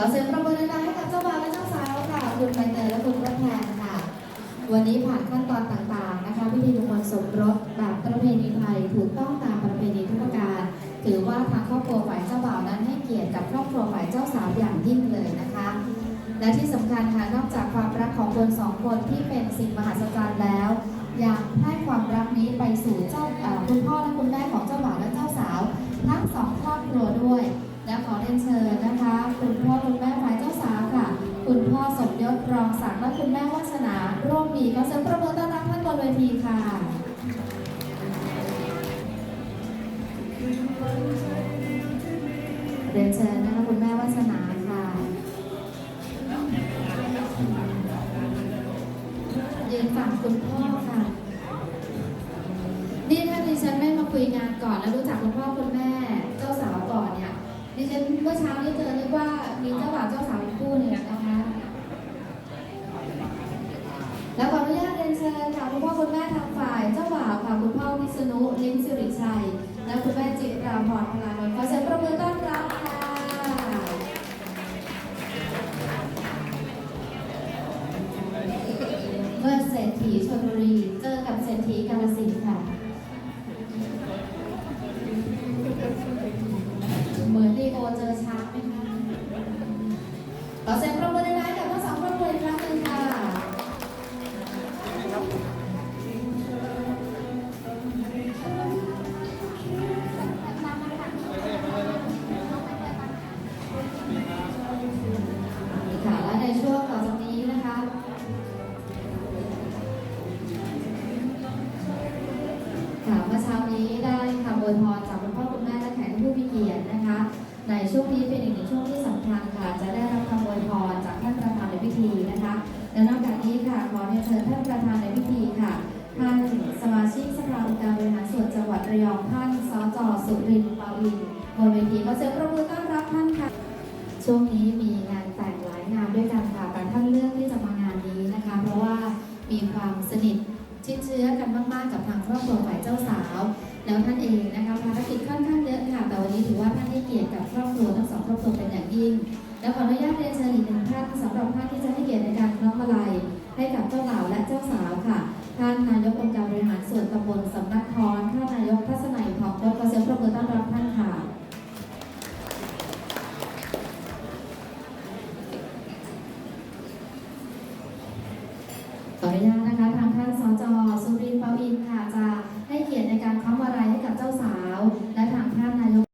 อเสียงประมือดังๆให้กับเจ้าบ่าวและเจ้าสาวค่ะ คุณใบเตยและคุณพระแพงค่ะ วันนี้ผ่านขั้นตอนต่างๆนะคะพิธีมงคลสมรสแบบประเพณีไทยถูกต้องตามประเพณีทุกประการ ถือว่าทางครอบครัวฝ่ายเจ้าบ่าวนั้นให้เกียรติกับครอบครัวฝ่ายเจ้าสาวอย่างยิ่งเลยนะคะ และที่สำคัญค่ะนอกจากความรักของคนสองคนที่เป็นสิ่งมหัศจรรย์แล้วยังให้ความรักนี้ไปสู่เจ้าคุณพ่อและคุณแม่ของเจ้าบ่าวและเจ้าสาว ทั้งสองครอบครัวด้วย และขอเรียนเชิญนะคะ คุณพ่อคุณแม่ฝ่ายเจ้าสาวค่ะ คุณพ่อสมยศรองศักดิ์และคุณแม่วัฒนาร่วมมีก็เสียงประเมินต้อนรับท่านบนเวทีค่ะเรียนเชิญนะคะคุณแม่วัฒนาค่ะยืนฝั่งคุณพ่อค่ะนี่ถ้าดิฉันไม่มาคุยงานก่อนแล้วรู้จักคุณพ่อคุณแม่เจ้าสาวก่อนเนี่ยดิฉัน เมื่อเช้านี้เจอนึกว่ามีเจ้าบ่าวเจ้าสาวอีกคู่หนึ่งนะคะแล้วขออนุญาตเรียนเชิญค่ะคุณพ่อคุณแม่ทางฝ่ายเจ้าบ่าวค่ะคุณพ่อวิษณุลิ้มสิริชัย และคุณแม่จิราพรพลานนท์ขอเสียงประมือต้อนรับค่ะเมื่อเศรษฐีชลบุรีเจอกับเศรษฐีกาลสินค่ะ วยพรจากคุณพ่อคุณแม่และแขกผู้มีเกียรตินะคะ ในช่วงนี้เป็นอีกหนึ่งช่วงที่สำคัญค่ะ จะได้รับคำอวยพรจากท่านประธานในพิธีนะคะและนอกจากนี้ค่ะขอเรียนเชิญท่านประธานในพิธีค่ะท่านสมาชิกสภาองค์การบริหารส่วนจังหวัดระยองท่านสจสุรินทร์ปาวินบนเวทีขอเสียงปรบมือต้อนรับท่านค่ะ ช่วงนี้มีงานแต่งหลายงานด้วยกันค่ะแต่ท่านเลือกที่จะมางานนี้นะคะ เพราะว่ามีความสนิทชิดเชื้อกันมาก ๆ กับทางครอบครัวฝ่ายเจ้าสาว แล้วท่านเองนะคะภารกิจค่อนข้างเยอะค่ะแต่วันนี้ถือว่าท่านให้เกียรติกับครอบครัวทั้งสองครอบครัวเป็นอย่างยิ่ง และขออนุญาตเรียนเชิญอีกหนึ่งท่านสำหรับท่านที่จะให้เกียรติในการคล้องมาลัยให้กับเจ้าบ่าวและเจ้าสาวค่ะท่านนายกองค์การบริหารส่วนตำบลสำนักทอนท่านนายกทัศนัยทองรถขอเสียงปรบมือต้อนรับท่านค่ะ ขออนุญาตนะคะทางท่านสจสุรินทร์เปาอินค่ะ จะให้เกียรติในการค้ำวาลัยให้กับเจ้าสาว และทางท่านนายก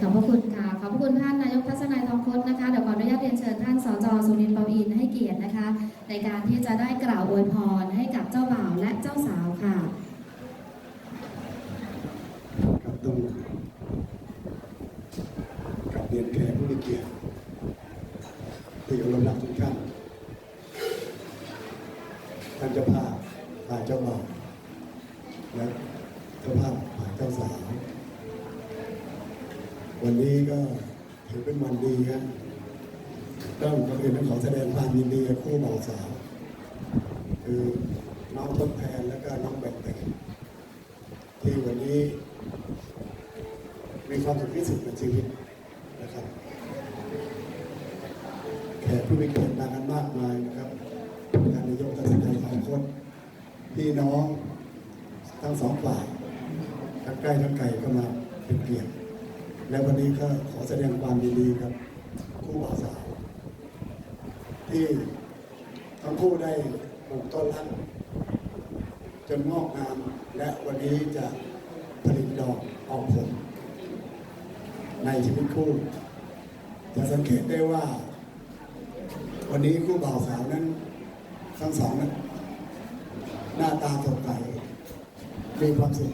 ขอบพระคุณค่ะ ขอบพระคุณท่านนายกทัศนัยทองคตนะคะ เดี๋ยวขออนุญาตเรียนเชิญท่านสจสุรินทร์เปาอินให้เกียรตินะคะ ในการที่จะได้กล่าวอวยพรให้กับเจ้าบ่าวและเจ้าสาวค่ะครับต้องกับเรียนแขกผู้มีเกียรติที่เคารพรักทุกท่านท่านเจ้าภาพฝ่ายเจ้าบ่าวและเจ้าภาพฝ่ายเจ้าสาว วันนี้ก็ถือเป็นวันดีครับ ต้องก่อนอื่นต้องขอแสดงความยินดีกับคู่บ่าวสาว คือน้องทดแทนและก็น้องแบ่งเต็ที่วันนี้ มีความสุขที่สุดในชีวิตนะครับแขกผู้มีเกียรติมากันมากมายนะครับท่านนายกทัศนัยทองคตพี่น้องทั้งสองฝ่ายทั้งใกล้ทั้งไกลก็มาเป็นเกียรติและวันนี้ก็ขอแสดงความยินดีครับ คู่บ่าวสาว ที่ทั้งคู่ได้ปลูกต้นรักจนงอกงามและวันนี้จะผลิตดอกออกผล ในชีวิตคู่ จะสังเกตได้ว่า วันนี้คู่บ่าวสาวนั้นทั้งสองนั้น หน้าตาสดใสมีความสุข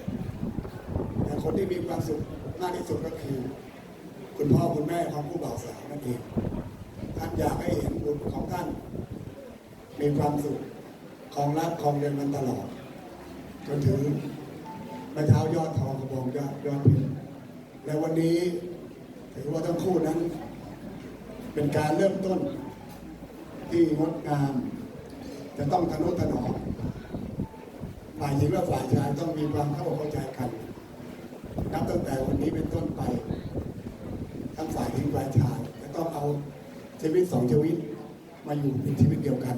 แต่คนที่มีความสุขมากที่สุดก็คือ คุณพ่อคุณแม่ของคู่บ่าวสาวนั่นเองท่านอยากให้าน มีความสุขของรักของเรียนมันตลอด จนถึงม่เท้ายอดทองกระบองยอดยอดเพชรและวันนี้ถือว่าทั้งคู่นั้น เป็นการเริ่มต้นที่งดงาม จะต้องทะนุถนอมฝ่ายหญิงและฝ่ายชายต้องมีความเข้าอกเข้าใจกัน นับตั้งแต่วันนี้เป็นต้นไป ทั้งฝ่ายหญิงฝ่ายชายจะต้องเอาชีวิตสองชีวิต มาอยู่เป็นชีวิตเดียวกัน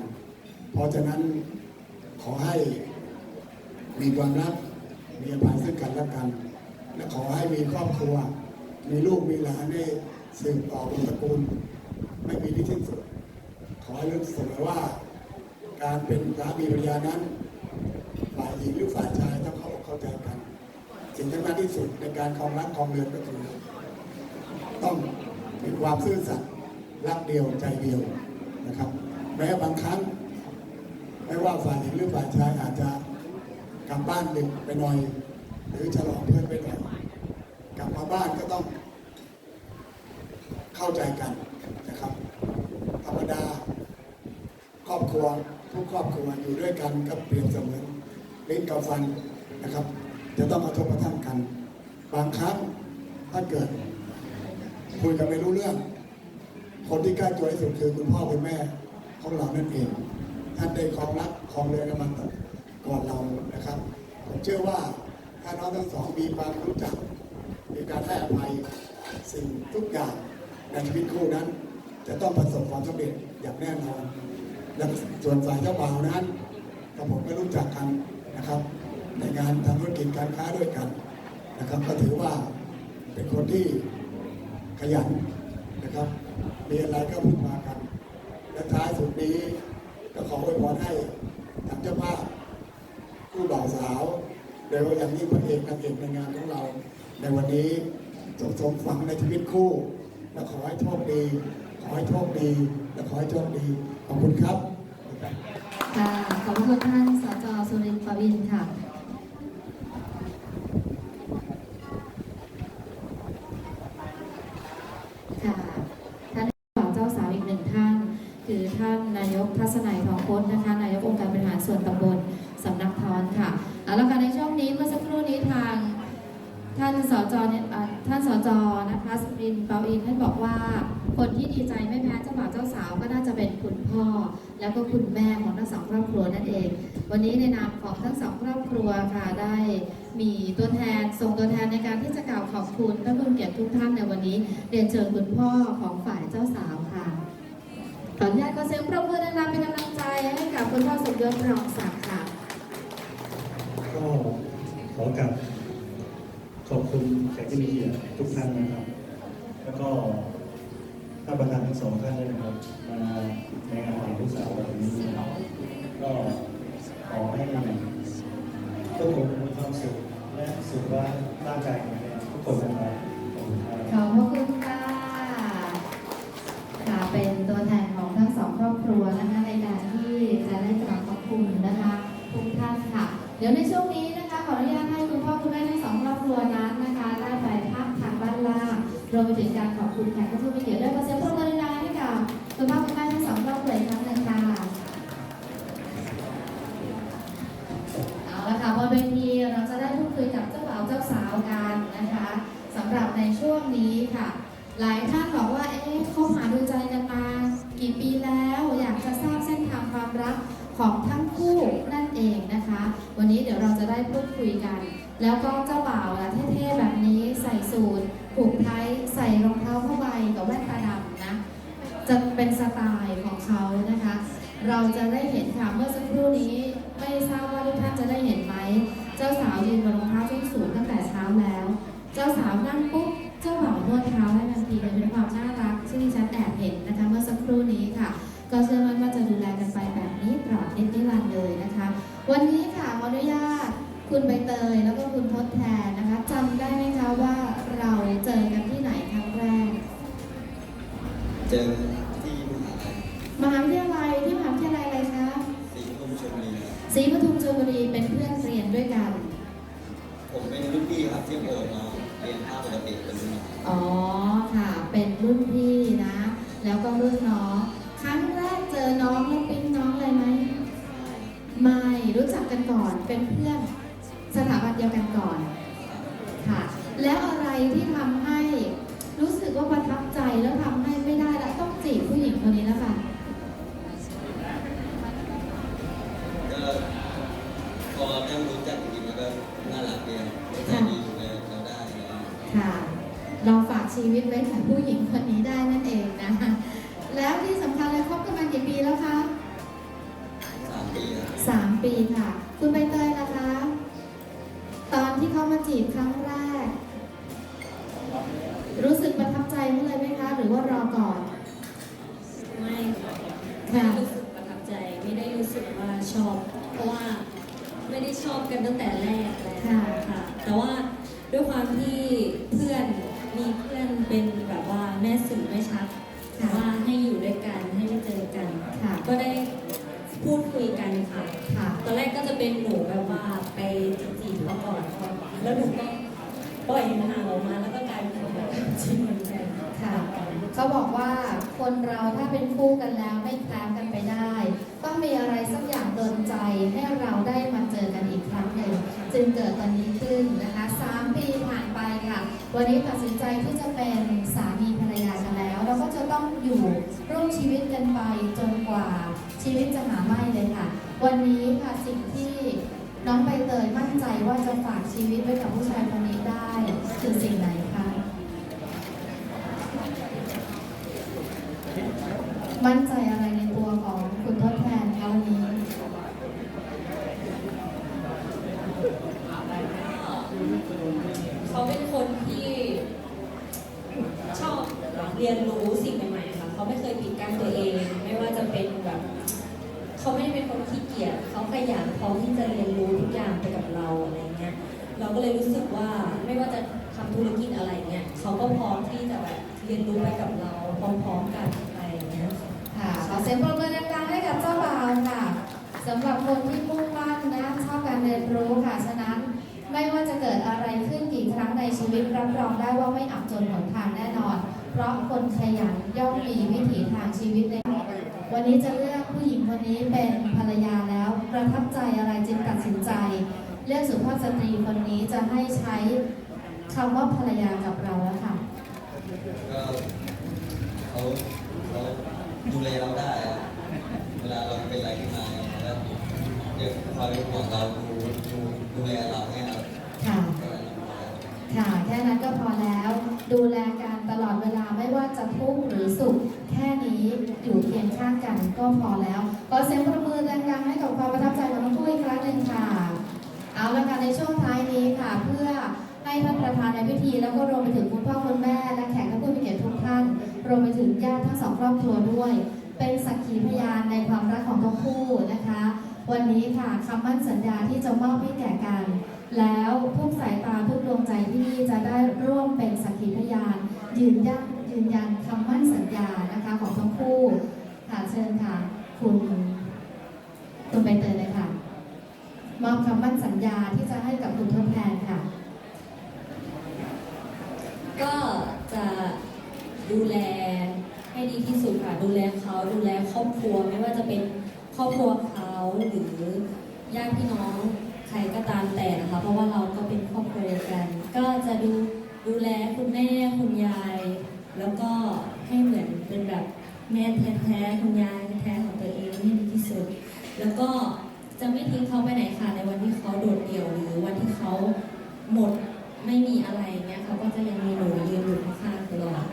เพราะฉะนั้นขอให้มีความรัก มีอภัยซึ่งกันและกัน และขอให้มีครอบครัว มีลูกมีหลานได้สืบต่อวงตระกูล ไม่มีที่สิ้นสุด ขอให้รู้เสมอว่า การเป็นสามีภรรยานั้น ฝ่ายหญิงหรือฝ่ายชายต้องเข้าอกเข้าใจกัน สิ่งสำคัญที่สุดในการครองรักครองเรือนก็คือต้องมีความซื่อสัตย์รักเดียวใจเดียว นะครับ แม้บางครั้ง ไม่ว่าฝ่ายหญิงหรือฝ่ายชายอาจจะกลับบ้านดึกไปหน่อย หรือฉลองเพื่อนไปหน่อยกลับมาบ้านก็ต้องเข้าใจกันนะครับธรรมดาครอบครัวทุกครอบครัวอยู่ด้วยกันก็เปรียบเสมือนลิ้นกับฟันนะครับ จะต้องกระทบกระทั่งกัน บางครั้งถ้าเกิดคุยกันไม่รู้เรื่อง คนที่ใกล้ตัวที่สุดคือคุณพ่อคุณแม่ของเรานั่นเองท่านได้ครองรักครองเรือนกันมาก่อนเรานะครับ ผมเชื่อว่าถ้าน้องทั้งสองมีความรู้จักมีการให้อภัยสิ่งทุกอย่างในชีวิตคู่นั้น จะต้องประสบความสำเร็จอย่างแน่นอน และส่วนฝ่ายเจ้าบ่าวนั้นกับผมไม่รู้จักกันนะครับ ในงานทำธุรกิจการค้าด้วยกันนะครับ ก็ถือว่าเป็นคนที่ขยันนะครับ มีอะไรก็พึ่งพากัน และท้ายสุดนี้ก็ขออวยพรให้ทางเจ้าภาพผู้บ่าวสาวโดยเฉพาะอย่างยิ่งพระเอกนางเอกในงานของเรา ในวันนี้จงสมฝังในชีวิตคู่ และขอให้โชคดี ขอให้โชคดี และขอให้โชคดี ขอบคุณครับ ค่ะขอบคุณท่านสจสุรินทร์ปวินค่ะ ท่านบ่าวเจ้าสาวอีกหนึ่งท่าน คือท่านนายกทัศนัยทองพจน์นะคะ นายกองค์การบริหารส่วนตำบลสำนักทอนค่ะเอาละค่ะในช่วงนี้เมื่อสักครู่นี้ทาง ท่านสจเนี่ยเอ่อท่านสจนะคะสุรินทร์เปาอินท่านบอกว่า คนที่ดีใจไม่แพ้เจ้าบ่าวเจ้าสาวก็น่าจะเป็นคุณพ่อ แล้ว ก็คุณแม่ของทั้งสองครอบครัวนั่นเอง วันนี้ในนามของทั้งสองครอบครัวค่ะได้มีตัวแทนส่งตัวแทนในการที่จะกล่าวขอบคุณท่านผู้เกียรติทุกท่านในวันนี้เรียนเชิญคุณพ่อของฝ่ายเจ้าสาวค่ะขออนุญาตขอเสียงปรบมือดังๆเป็นกำลังใจให้กับคุณพ่อสมยศรองศักดิ์ค่ะก็ขอกับขอบคุณแขกที่มีเกียรติทุกท่านนะครับ แล้วก็ ท่านประธานทั้งสองท่านด้วยนะครับมาในงานของลูกสาวแบบนี้นะครับก็ขอให้ทุกคนมีความสุขและสุขภาพร่างกายข็งแรงทุกคนนะครับขอบคุณครับขอบพระคุณค่ะค่ะเป็นตัวแทนของทั้งสองครอบครัวนะคะในการที่จะได้กราบขอบคุณนะคะทุกท่านค่ะ เดี๋ยวในช่วงนี้นะคะขออนุญาตให้คุณพ่อคุณแม่ทั้งสองครอบครัวนั้นนะคะได้ไปพักทางบ้านล่างรวมไปถึงการขอบคุณแขกผู้มีเกียรติ พูดคุยกัน แล้วก็เจ้าบ่าวละเท่ๆแบบนี้ใส่สูทผูกไทยใส่รองเท้าผ้าใบกับแว่นตาดำนะจะเป็นสไตล์ของเขานะคะ เราจะได้เห็นค่ะเมื่อสักครู่นี้ไม่ทราบว่าทุกท่านจะได้เห็นไหมเจ้าสาวยืนบนรองเท้าส้นสูงตั้งแต่เช้าแล้ว เจ้าสาวนั่งปุ๊บเจ้าบ่าวนวดเท้าให้ทันทีเลยเป็นความน่ารักที่ดิฉันแอบเห็นนะคะเมื่อสักครู่นี้ค่ะ ก็เชื่อมั่นว่าจะดูแลกันไปแบบนี้ตลอดนิดนิรันดร์เลยนะคะ วันนี้ค่ะขออนุญาต คุณใบเตยแล้วก็คุณทดแทนนะคะจำได้ไหมคะว่าเราเจอกันที่ไหนครั้งแรก เจอ ไม่ได้ชอบกันตั้งแต่แรกแล้วค่ะค่ะ แต่ว่าด้วยความที่เพื่อนมีเพื่อนเป็นแบบว่าแม่สื่อไม่ชัดค่ะว่าให้อยู่ด้วยกันให้ได้เจอกันค่ะก็ได้พูดคุยกันค่ะค่ะ ตอนแรกก็จะเป็นหนูแบบว่าไปจีบเขาก่อน แล้วหนูก็ปล่อยห่างออกมาแล้วก็กลายเป็นคนแบบจริงเหมือนกันค่ะเขาบอกว่าคนเราถ้าเป็นคู่กันแล้วไม่แคล้วกันไปได้ ต้องมีอะไรสักอย่างโดนใจให้เราได้มาเจอกันอีกครั้งหนึ่งจึงเกิดตอนนี้ขึ้นนะคะสามปีผ่านไปค่ะ วันนี้ตัดสินใจที่จะเป็นสามีภรรยากันแล้ว เราก็จะต้องอยู่ร่วมชีวิตกันไปจนกว่าชีวิตจะหาไม่เลยค่ะ วันนี้ค่ะสิ่งที่น้องใบเตยมั่นใจว่าจะฝากชีวิตไว้กับผู้ชายคนนี้ได้คือสิ่งไหนใจอะไรในตัวของคุณทดแทนคะวันนี้ เขาเป็นคนที่ชอบเรียนรู้สิ่งใหม่ๆค่ะ เขาไม่เค ยปิดกั้นตัวเอง ไม่ว่าจะเป็นแบบเขาไม่ได้เป็นคนขี้เกียจเขาขยันพร้อมที่จะเรียนรู้ทุกอย่างไปกับเราอะไรเงี้ยเราก็เลยรู้สึกว่าไม่ว่าจะทำธุรกิจอะไรเงี้ยเขาก็พร้อมที่จะแบบเรียนรู้ไปกับเราพร้อมๆกันอะไรเงี้ยค่ะขอเสียงปรบมือดังๆให้กับเจ้าบ่าวค่ะสำหรับคนที่มุ่งมั่นนะชอบการเรียนรู้ค่ะฉะนั้นไม่ว่าจะเกิดอะไรขึ้นกี่ครั้งในชีวิตรับรองได้ว่าไม่อับจนหนทางแน่นอน เพราะคนขยันย่อมมีวิถีทางชีวิตใน วันนี้จะเลือกผู้หญิงคนนี้เป็นภรรยาแล้ว ประทับใจอะไรจึงตัดสินใจ เลือกสุภาพสตรีคนนี้จะให้ใช้คำว่าภรรยากับเราแล้วค่ะก็เขาเขาดูแลเราได้อะเวลาเราเป็นอะไรขึ้นมาเนี่ยแล้วเดี๋ยวคอยเป็นห่วงเราดูดูดูแลเราเนี่ยครับค่ะก็นั้นพอแล้ว ค่ะ แค่นั้นก็พอแล้ว ดูแลกันตลอดเวลาไม่ว่าจะทุกข์หรือสุข แค่นี้อยู่เคียงข้างกันก็พอแล้วขอเสียงประมือดังๆให้กับความประทับใจของทั้งคู่อีกครั้งหนึ่งค่ะ เอาละค่ะในช่วงท้ายนี้ค่ะ เพื่อให้ท่านประธานในพิธี แล้วก็รวมไปถึงคุณพ่อคุณแม่และแขกผู้มีเกียรติทุกท่าน รวมไปถึงญาติทั้งสองครอบครัวด้วย เป็นสักขีพยานในความรักของทั้งคู่นะคะ วันนี้ค่ะคำมั่นสัญญาที่จะมอบให้แก่กัน แล้วทุกสายตาทุกดวงใจที่นี่จะได้ร่วมเป็นสักขีพยาน ยืนยันยืนยันคำมั่นสัญญานะคะของทั้งคู่ค่ะเชิญค่ะ คุณคุณใบเตยเลยค่ะมอบคำมั่นสัญญาที่จะให้กับคุณทดแทนค่ะ ก็จะดูแลให้ดีที่สุดค่ะ ดูแลเขาดูแลครอบครัวไม่ว่าจะเป็นครอบครัวเขาหรือญาติพี่น้อง ครก็ตามแต่นะคะ เพราะว่าเราก็เป็นครอบครัวเดียวกัน ก็จะดูดูแลคุณแม่คุณยาย แล้วก็ให้เหมือนเป็นแบบแม่แท้ๆคุณยายแท้ๆของตัวเองให้ดีที่สุด แล้วก็จะไม่ทิ้งเขาไปไหนค่ะในวันที่เขาโดดเดี่ยวหรือวันที่เขาหมดไม่มีอะไรเงี้ยเขาก็จะยังมีหนูยืนอยู่ข้างๆตลอด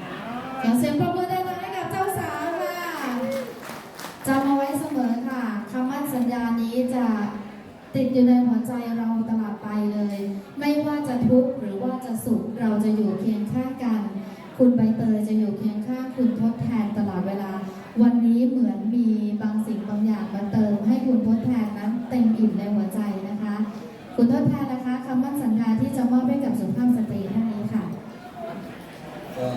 ขอเสียงปรบมือดังๆให้กับเจ้าสาวค่ะจำเอาไว้เสมอค่ะคำมั่นสัญญานี้จะ ติดอยู่ในหัวใจเราตลอดไปเลย ไม่ว่าจะทุกข์หรือว่าจะสุขเราจะอยู่เคียงข้างกัน คุณใบเตยจะอยู่เคียงข้างคุณทดแทนตลอดเวลา วันนี้เหมือนมีบางสิ่งบางอย่างมาเติม ให้คุณทดแทนนั้นเต็มอิ่มในหัวใจนะคะ คุณทดแทนนะคะคำมั่นสัญญาที่จะมอบให้กับสุภาพสตรีท่านนี้ค่ะก็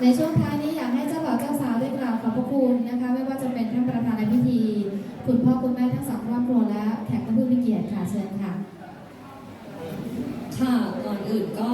ในช่วงท้ายนี้อยากให้เจ้าบ่าวเจ้าสาวได้กล่าวขอบพระคุณนะคะ ไม่ว่าจะเป็นท่านประธานในพิธี คุณพ่อคุณแม่ทั้งสองครอบครัวและแขกผู้มีเกียรติค่ะเชิญค่ะ ค่ะก่อนอื่นก็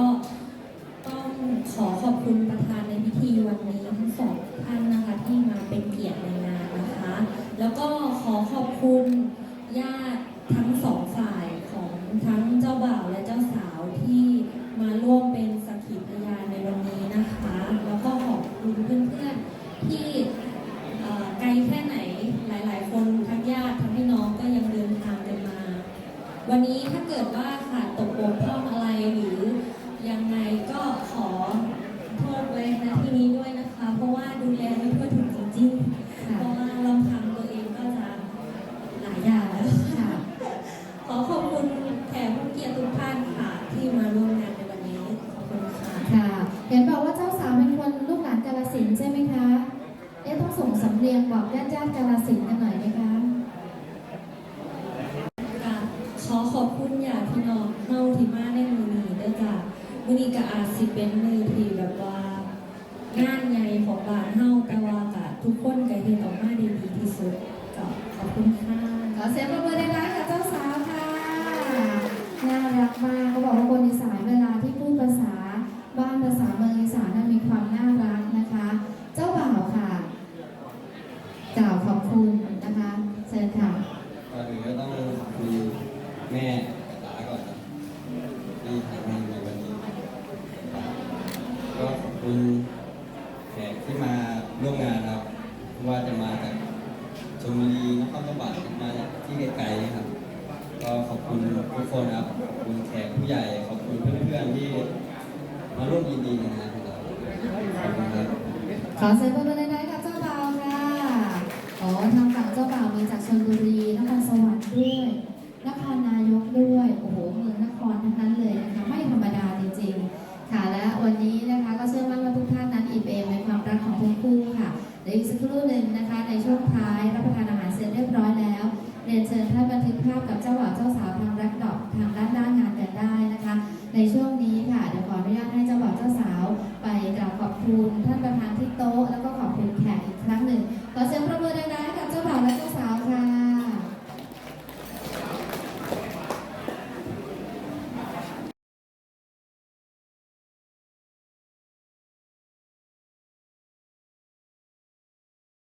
นียงบอกญาติญาติๆกาลสินธุ์กันหน่อยไหมคะค่ะขอขอบคุณอย่าพี่น้องเฮาที่มาในมือนี้เด้อจ้ะมือนี้ก็อาจสิเป็นมือที่แบบว่างานใหญ่ของบ้านเฮาแต่ว่าก็ทุกคนก็เฮ็ดออกมาได้ดีที่สุดก็ขอบคุณค่ะขอเสียงปรบมือดังๆกับเจ้าสาวค่ะ น่ารักมากเขาบอกว่าคนอีสานเวลาที่พูดภาษา บ้านภาษาเมืองอีสานนั้นมีความน่ารักนะคะ เจ้าบ่าวค่ะกล่าวขอบคุณนะคะเชิญค่ะ ก่อนอื่นก็ต้องขอบคุณ แม่กับตาก่อนครับที่ทำให้ในวันนี้ครับก็ขอบคุณแขกที่มาร่วมงานครับว่าจะมาจากชลบุรีนครสวรรค์มาจากที่ไกลๆครับ ก็ขอบคุณทุกคนครับขอบคุณแขกผู้ใหญ่ขอบคุณเพื่อนๆที่มาร่วมยินดีในงานของเราขอบคุณครับ ขอเสียงปรบ ดี๋ยวอีกสักครู่หนึ่งนะคะ ในช่วงท้ายรับประทานอาหารเสร็จเรียบร้อยแล้วเรียนเชิญท่านบันทึกภาพกับเจ้าบ่าวเจ้าสาวทางรักดอกทางด้านด้านงานกันได้นะคะ ในช่วงนี้ค่ะเดี๋ยวขออนุญาตให้เจ้าบ่าวเจ้าสาว